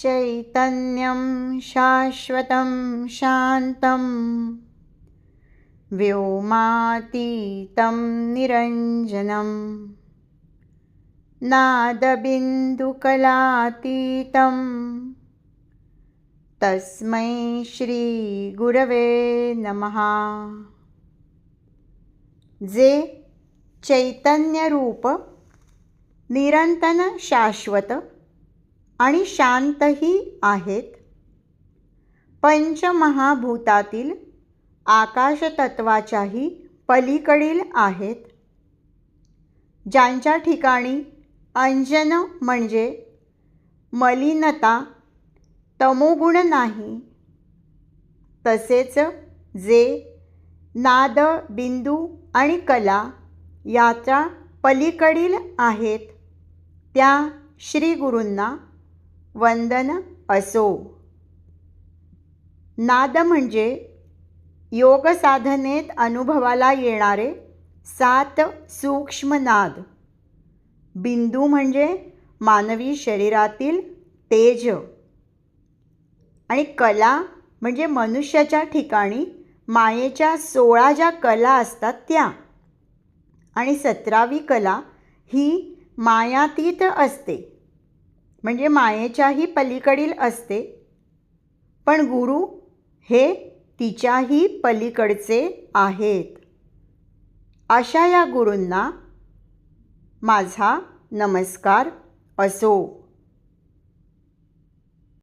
चैतन्यं शाश्वतं शान्तं व्योमातीतं निरञ्जनं नादबिन्दुकलातीतं तस्मै श्रीगुरवे नमः। जे चैतन्यरूप निरन्तन शाश्वत आणि शांतही आहेत. पंचमहाभूतातील आकाशतत्वाच्याही पलीकडील आहेत. ज्यांच्या ठिकाणी अंजन म्हणजे मलिनता तमोगुण नाही तसेच जे नाद बिंदू आणि कला याच्या पलीकडील आहेत त्या श्रीगुरूंना वंदन असो. नाद म्हणजे योग साधनेत अनुभवाला येणारे सात सूक्ष्म नाद. बिंदू म्हणजे मानवी शरीरातील तेज. आणि कला म्हणजे मनुष्याच्या ठिकाणी मायेच्या सोळा ज्या कला असतात त्या. आणि सतरावी कला ही मायातीत असते. म्हणजे मायेच्याही पलीकडील असते. पण गुरु हे तिच्याही पलीकडचे आहेत. अशा या गुरूंना माझा नमस्कार असो.